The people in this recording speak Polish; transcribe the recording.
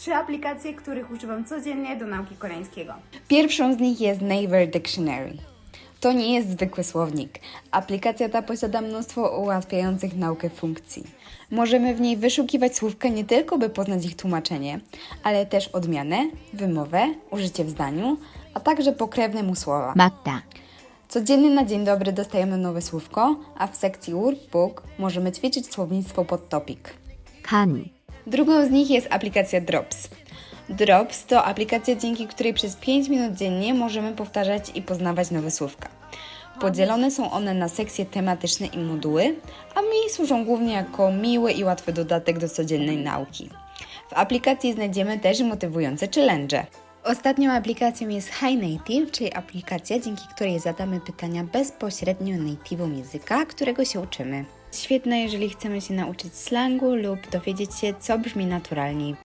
trzy aplikacje, których używam codziennie do nauki koreańskiego. Pierwszą z nich jest Naver Dictionary. To nie jest zwykły słownik. Aplikacja ta posiada mnóstwo ułatwiających naukę funkcji. Możemy w niej wyszukiwać słówka nie tylko, by poznać ich tłumaczenie, ale też odmianę, wymowę, użycie w zdaniu, a także pokrewne mu słowa. Magda. Codziennie na dzień dobry dostajemy nowe słówko, a w sekcji workbook możemy ćwiczyć słownictwo pod topik. Kani. Drugą z nich jest aplikacja Drops. Drops to aplikacja, dzięki której przez 5 minut dziennie możemy powtarzać i poznawać nowe słówka. Podzielone są one na sekcje tematyczne i moduły, a mi służą głównie jako miły i łatwy dodatek do codziennej nauki. W aplikacji znajdziemy też motywujące challenge. Ostatnią aplikacją jest Hi Native, czyli aplikacja, dzięki której zadamy pytania bezpośrednio native'om języka, którego się uczymy. Świetne, jeżeli chcemy się nauczyć slangu lub dowiedzieć się, co brzmi naturalniej